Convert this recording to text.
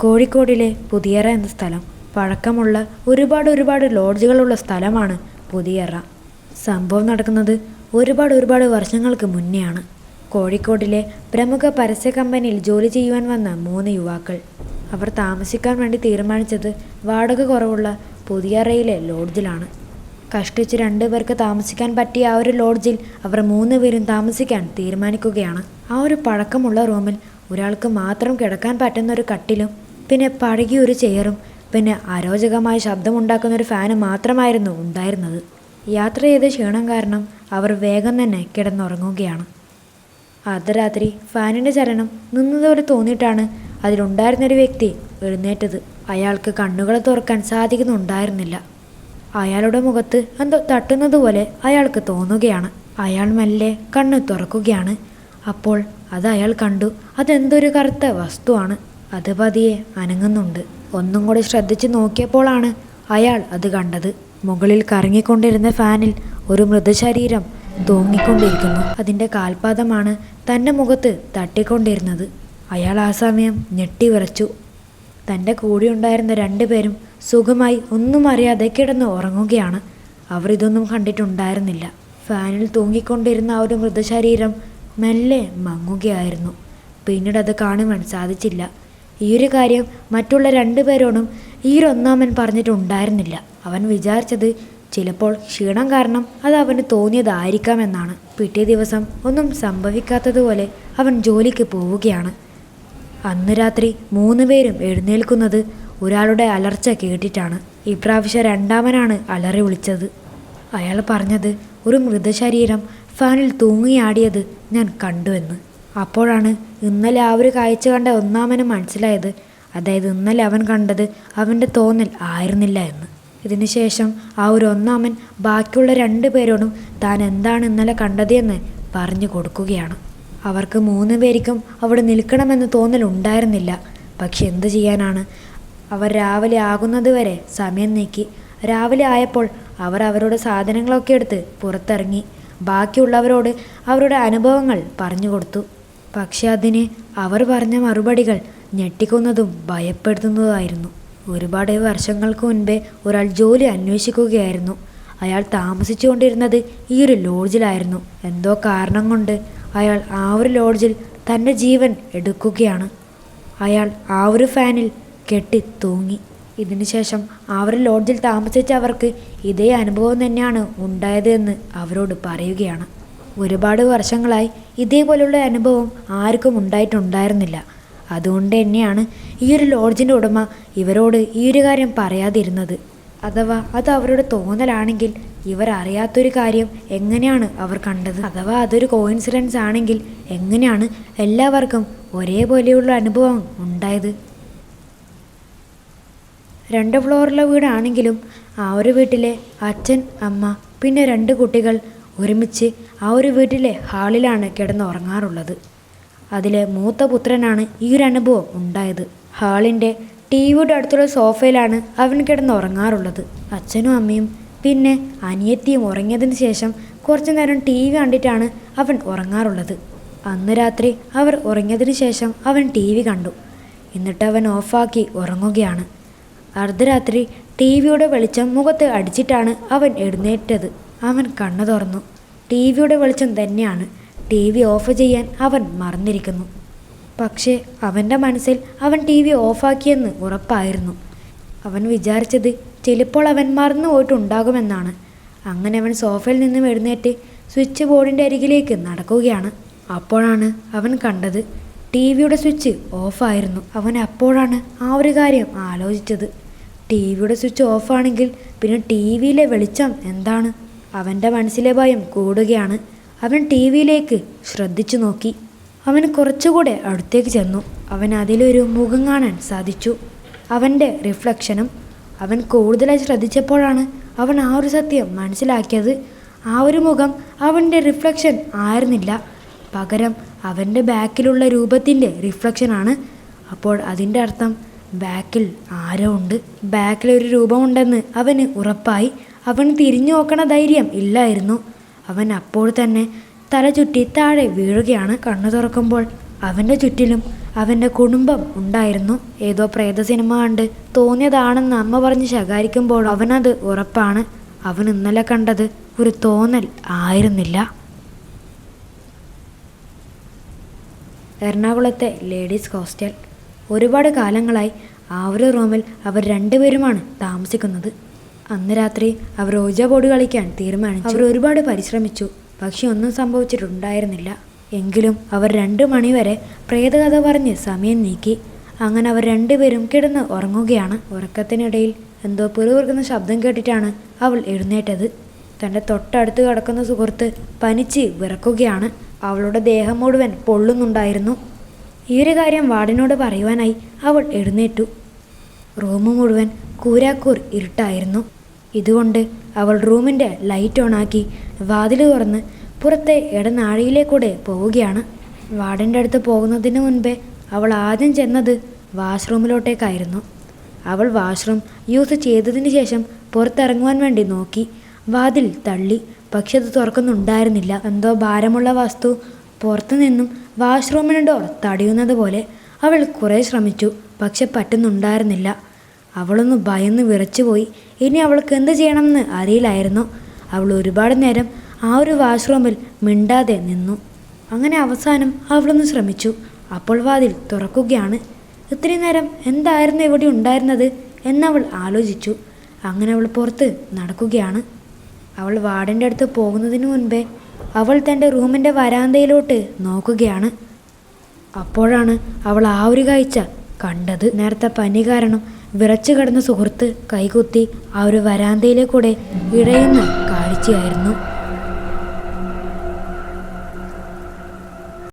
കോഴിക്കോടിലെ പുതിയറ എന്ന സ്ഥലം. പഴക്കമുള്ള ഒരുപാട് ഒരുപാട് ലോഡ്ജുകളുള്ള സ്ഥലമാണ് പുതിയറ. സംഭവം നടക്കുന്നത് ഒരുപാട് ഒരുപാട് വർഷങ്ങൾക്ക് മുന്നെയാണ്. കോഴിക്കോടിലെ പ്രമുഖ പരസ്യ കമ്പനിയിൽ ജോലി ചെയ്യുവാൻ വന്ന മൂന്ന് യുവാക്കൾ. അവർ താമസിക്കാൻ വേണ്ടി തീരുമാനിച്ചത് വാടക കുറവുള്ള പുതിയറയിലെ ലോഡ്ജിലാണ്. കഷ്ടിച്ച് രണ്ടു പേർക്ക് താമസിക്കാൻ പറ്റിയ ആ ഒരു ലോഡ്ജിൽ അവർ മൂന്ന് പേരും താമസിക്കാൻ തീരുമാനിക്കുകയാണ്. ആ ഒരു പഴക്കമുള്ള റൂമിൽ ഒരാൾക്ക് മാത്രം കിടക്കാൻ പറ്റുന്ന ഒരു കട്ടിലും പിന്നെ പഴകിയ ഒരു ചെയറും പിന്നെ അരോചകമായ ശബ്ദമുണ്ടാക്കുന്ന ഒരു ഫാനും മാത്രമായിരുന്നു ഉണ്ടായിരുന്നത്. യാത്ര ചെയ്ത ക്ഷീണം കാരണം അവർ വേഗം തന്നെ കിടന്നുറങ്ങുകയാണ്. അർദ്ധരാത്രി ഫാനിന്റെ ചലനം നിന്നതുപോലെ തോന്നിയിട്ടാണ് അതിലുണ്ടായിരുന്നൊരു വ്യക്തി എഴുന്നേറ്റത്. അയാൾക്ക് കണ്ണുകളെ തുറക്കാൻ സാധിക്കുന്നുണ്ടായിരുന്നില്ല. അയാളുടെ മുഖത്ത് എന്തോ തട്ടുന്നത് പോലെ അയാൾക്ക് തോന്നുകയാണ്. അയാൾ മെല്ലെ കണ്ണ് തുറക്കുകയാണ്. അപ്പോൾ അത് അയാൾ കണ്ടു. അതെന്തൊരു കറുത്ത വസ്തുവാണ്. അത് പതിയെ അനങ്ങുന്നുണ്ട്. ഒന്നും കൂടി ശ്രദ്ധിച്ച് നോക്കിയപ്പോഴാണ് അയാൾ അത് കണ്ടത്. മുകളിൽ കറങ്ങിക്കൊണ്ടിരുന്ന ഫാനിൽ ഒരു മൃതശരീരം തൂങ്ങിക്കൊണ്ടിരിക്കുന്നു. അതിന്റെ കാൽപാദമാണ് തന്റെ മുഖത്ത് തട്ടിക്കൊണ്ടിരുന്നത്. അയാൾ ആ സമയം ഞെട്ടി വിറച്ചു. തന്റെ കൂടെയുണ്ടായിരുന്ന രണ്ടുപേരും സുഖമായി ഒന്നും അറിയാതെ കിടന്ന് ഉറങ്ങുകയാണ്. അവർ ഇതൊന്നും കണ്ടിട്ടുണ്ടായിരുന്നില്ല. ഫാനിൽ തൂങ്ങിക്കൊണ്ടിരുന്ന ആ ഒരു മൃതശരീരം മെല്ലെ മങ്ങുകയായിരുന്നു. പിന്നീട് അത് കാണുവാൻ സാധിച്ചില്ല. ഈ ഒരു കാര്യം മറ്റുള്ള രണ്ടു പേരോടും ഈ ഒരു ഒന്നാമൻ പറഞ്ഞിട്ടുണ്ടായിരുന്നില്ല. അവൻ വിചാരിച്ചത് ചിലപ്പോൾ ക്ഷീണം കാരണം അത് അവന് തോന്നിയതായിരിക്കാമെന്നാണ് പിറ്റേ ദിവസം ഒന്നും സംഭവിക്കാത്തതുപോലെ അവൻ ജോലിക്ക് പോവുകയാണ്. അന്ന് രാത്രി മൂന്ന് പേരും എഴുന്നേൽക്കുന്നത് ഒരാളുടെ അലർച്ച കേട്ടിട്ടാണ്. ഇപ്രാവശ്യം രണ്ടാമനാണ് അലറി വിളിച്ചത്. അയാൾ പറഞ്ഞത് ഒരു മൃതശരീരം ഫാനിൽ തൂങ്ങിയാടിയത് ഞാൻ കണ്ടുവെന്ന് അപ്പോഴാണ് ഇന്നലെ ആ ഒരു കാഴ്ച കണ്ട ഒന്നാമന് മനസ്സിലായത്. അതായത് ഇന്നലെ അവൻ കണ്ടത് അവന്റെ തോന്നൽ ആയിരുന്നില്ല എന്ന്. ഇതിനുശേഷം ആ ഒരു ഒന്നാമൻ ബാക്കിയുള്ള രണ്ടു പേരോടും താൻ എന്താണ് ഇന്നലെ കണ്ടത് എന്ന് പറഞ്ഞു കൊടുക്കുകയാണ്. അവർക്ക് മൂന്ന് പേർക്കും അവിടെ നിൽക്കണമെന്ന് തോന്നലുണ്ടായിരുന്നില്ല പക്ഷെ എന്തു ചെയ്യാനാണ്? അവർ രാവിലെ ആകുന്നതുവരെ സമയം നീക്കി. രാവിലെ ആയപ്പോൾ അവർ അവരുടെ സാധനങ്ങളൊക്കെ എടുത്ത് പുറത്തിറങ്ങി. ബാക്കിയുള്ളവരോട് അവരുടെ അനുഭവങ്ങൾ പറഞ്ഞു കൊടുത്തു. പക്ഷെ അതിന് അവർ പറഞ്ഞ മറുപടികൾ ഞെട്ടിക്കുന്നതും ഭയപ്പെടുത്തുന്നതുമായിരുന്നു. ഒരുപാട് വർഷങ്ങൾക്ക് മുൻപേ ഒരാൾ ജോലി അന്വേഷിക്കുകയായിരുന്നു. അയാൾ താമസിച്ചുകൊണ്ടിരുന്നത് ഈ ഒരു ലോഡ്ജിലായിരുന്നു. എന്തോ കാരണം കൊണ്ട് അയാൾ ആ ഒരു ലോഡ്ജിൽ തന്റെ ജീവൻ എടുക്കുകയാണ്. അയാൾ ആ ഒരു ഫാനിൽ കെട്ടി തൂങ്ങി. ഇതിനുശേഷം ആ ഒരു ലോഡ്ജിൽ താമസിച്ചവർക്ക് ഇതേ അനുഭവം തന്നെയാണ് ഉണ്ടായത് എന്ന് അവരോട് പറയുകയാണ്. ഒരുപാട് വർഷങ്ങളായി ഇതേപോലുള്ള അനുഭവം ആർക്കും ഉണ്ടായിട്ടുണ്ടായിരുന്നില്ല. അതുകൊണ്ട് തന്നെയാണ് ഈ ഒരു ലോഡ്ജിന്റെ ഉടമ ഇവരോട് ഈ ഒരു കാര്യം പറയാതിരുന്നത്. അഥവാ അത് അവരുടെ തോന്നലാണെങ്കിൽ ഇവർ അറിയാത്തൊരു കാര്യം എങ്ങനെയാണ് അവർ കണ്ടത്? അഥവാ അതൊരു കോയിൻസിഡൻസ് ആണെങ്കിൽ എങ്ങനെയാണ് എല്ലാവർക്കും ഒരേപോലെയുള്ള അനുഭവം ഉണ്ടായത്? രണ്ട് ഫ്ലോറിലെ വീടാണെങ്കിലും ആ ഒരു വീട്ടിലെ അച്ഛൻ അമ്മ പിന്നെ രണ്ട് കുട്ടികൾ ഒരുമിച്ച് ആ ഒരു വീട്ടിലെ ഹാളിലാണ് കിടന്നുറങ്ങാറുള്ളത്. അതിലെ മൂത്ത പുത്രനാണ് ഈ ഒരു അനുഭവം ഉണ്ടായത്. ഹാളിന്റെ ടി വിയുടെ അടുത്തുള്ള സോഫയിലാണ് അവൻ കിടന്നുറങ്ങാറുള്ളത്. അച്ഛനും അമ്മയും പിന്നെ അനിയത്തിയും ഉറങ്ങിയതിന് ശേഷം കുറച്ചു നേരം ടി വി കണ്ടിട്ടാണ് അവൻ ഉറങ്ങാറുള്ളത്. അന്ന് രാത്രി അവർ ഉറങ്ങിയതിന് ശേഷം അവൻ ടി വി കണ്ടു. എന്നിട്ട് അവൻ ഓഫാക്കി ഉറങ്ങുകയാണ്. അർദ്ധരാത്രി ടി വിയുടെ വെളിച്ചം മുഖത്ത് അടിച്ചിട്ടാണ് അവൻ എഴുന്നേറ്റത്. അവൻ കണ്ണു തുറന്നു. ടി വിയുടെ വെളിച്ചം തന്നെയാണ്. ടി വി ഓഫ് ചെയ്യാൻ അവൻ മറന്നിരിക്കുന്നു. പക്ഷേ അവന്റെ മനസ്സിൽ അവൻ ടി വി ഓഫാക്കിയെന്ന് ഉറപ്പായിരുന്നു. അവൻ വിചാരിച്ചത് ചിലപ്പോൾ അവൻ മറന്നു പോയിട്ടുണ്ടാകുമെന്നാണ്. അങ്ങനെ അവൻ സോഫയിൽ നിന്നും എഴുന്നേറ്റ് സ്വിച്ച് ബോർഡിന്റെ അരികിലേക്ക് നടക്കുകയാണ്. അപ്പോഴാണ് അവൻ കണ്ടത് ടി വിയുടെ സ്വിച്ച് ഓഫായിരുന്നു. അവൻ അപ്പോഴാണ് ആ ഒരു കാര്യം ആലോചിച്ചത്. ടി വിയുടെ സ്വിച്ച് ഓഫാണെങ്കിൽ പിന്നെ ടി വിയിലെ വെളിച്ചം എന്താണ്? അവന്റെ മനസ്സിലെ ഭയം കൂടുകയാണ്. അവൻ ടി വിയിലേക്ക് ശ്രദ്ധിച്ചു നോക്കി. അവൻ കുറച്ചുകൂടെ അടുത്തേക്ക് ചെന്നു. അവൻ അതിലൊരു മുഖം കാണാൻ സാധിച്ചു. അവന്റെ റിഫ്ലക്ഷനും അവൻ കൂടുതലായി ശ്രദ്ധിച്ചപ്പോഴാണ് അവൻ ആ ഒരു സത്യം മനസ്സിലാക്കിയത്. ആ ഒരു മുഖം അവന്റെ റിഫ്ലക്ഷൻ ആയിരുന്നില്ല. പകരം അവന്റെ ബാക്കിലുള്ള രൂപത്തിന്റെ റിഫ്ലക്ഷനാണ് അപ്പോൾ അതിന്റെ അർത്ഥം ബാക്കിൽ ആരോ ഉണ്ട്. ബാക്കിലൊരു രൂപമുണ്ടെന്ന് അവന് ഉറപ്പായി. അവൻ തിരിഞ്ഞു നോക്കണ ധൈര്യം ഇല്ലായിരുന്നു. അവൻ അപ്പോൾ തന്നെ തല ചുറ്റി താഴെ വീഴുകയാണ് കണ്ണു തുറക്കുമ്പോൾ. അവന്റെ ചുറ്റിലും അവന്റെ കുടുംബം ഉണ്ടായിരുന്നു. ഏതോ പ്രേത സിനിമ കണ്ട് തോന്നിയതാണെന്ന് അമ്മ പറഞ്ഞ് ശകാരിക്കുമ്പോൾ അവനത് ഉറപ്പാണ്. അവൻ ഇന്നലെ കണ്ടത് ഒരു തോന്നൽ ആയിരുന്നില്ല. എറണാകുളത്തെ ലേഡീസ് ഹോസ്റ്റൽ. ഒരുപാട് കാലങ്ങളായി ആ ഒരു റൂമിൽ അവർ രണ്ടുപേരുമാണ് താമസിക്കുന്നത്. അന്ന് രാത്രി അവർ ഓജ ബോർഡ് കളിക്കാൻ തീരുമാനിച്ചു. അവർ ഒരുപാട് പരിശ്രമിച്ചു പക്ഷെ ഒന്നും സംഭവിച്ചിട്ടുണ്ടായിരുന്നില്ല. എങ്കിലും അവർ രണ്ട് മണിവരെ പ്രേതകഥ പറഞ്ഞ് സമയം നീക്കി. അങ്ങനെ അവർ രണ്ടുപേരും കിടന്ന് ഉറങ്ങുകയാണ്. ഉറക്കത്തിനിടയിൽ എന്തോ പിറുപിറുക്കുന്ന ശബ്ദം കേട്ടിട്ടാണ് അവൾ എഴുന്നേറ്റത്. തന്റെ തൊട്ടടുത്ത് കിടക്കുന്ന സുഹൃത്ത് പനിച്ച് വിറക്കുകയാണ്. അവളുടെ ദേഹം മുഴുവൻ പൊള്ളുന്നുണ്ടായിരുന്നു. ഈ ഒരു കാര്യം വാർഡിനോട് പറയുവാനായി അവൾ എഴുന്നേറ്റു. റൂം മുഴുവൻ കൂരാക്കൂർ ഇരുട്ടായിരുന്നു. ഇതുകൊണ്ട് അവൾ റൂമിന്റെ ലൈറ്റ് ഓണാക്കി വാതിൽ തുറന്ന് പുറത്തെ ഇടനാഴിയിലേക്കൂടെ പോവുകയാണ്. വാർഡന്റെ അടുത്ത് പോകുന്നതിന് മുൻപേ അവൾ ആദ്യം ചെന്നത് വാഷ്റൂമിലോട്ടേക്കായിരുന്നു. അവൾ വാഷ്റൂം യൂസ് ചെയ്തതിന് ശേഷം പുറത്തിറങ്ങുവാൻ വേണ്ടി നോക്കി. വാതിൽ തള്ളി. പക്ഷെ അത് തുറക്കുന്നുണ്ടായിരുന്നില്ല. എന്തോ ഭാരമുള്ള വസ്തു പുറത്തു നിന്നും വാഷ്റൂമിന് ഡോർ തടയുന്നത് പോലെ അവൾ കുറേ ശ്രമിച്ചു. പക്ഷെ പറ്റുന്നുണ്ടായിരുന്നില്ല. അവളൊന്ന് ഭയന്ന് വിറച്ചുപോയി. ഇനി അവൾക്ക് എന്ത് ചെയ്യണമെന്ന് അറിയില്ലായിരുന്നു. അവൾ ഒരുപാട് നേരം ആ ഒരു വാഷ്റൂമിൽ മിണ്ടാതെ നിന്നു. അങ്ങനെ അവസാനം അവളൊന്ന് ശ്രമിച്ചു. അപ്പോൾ വാതിൽ തുറക്കുകയാണ്. ഇത്രയും നേരം എന്തായിരുന്നു ഇവിടെ ഉണ്ടായിരുന്നത് എന്നവൾ ആലോചിച്ചു. അങ്ങനെ അവൾ പുറത്ത് നടക്കുകയാണ്. അവൾ വാർഡിന്റെ അടുത്ത് പോകുന്നതിന് മുൻപേ അവൾ തന്റെ റൂമിന്റെ വരാന്തയിലോട്ട് നോക്കുകയാണ്. അപ്പോഴാണ് അവൾ ആ ഒരു കാഴ്ച കണ്ടത്. നേരത്തെ പനി കാരണം വിറച്ചു കിടന്ന സുഹൃത്ത് കൈകുത്തി ആ ഒരു വരാന്തയിലെ കൂടെ ഇഴയുന്ന കാഴ്ചയായിരുന്നു.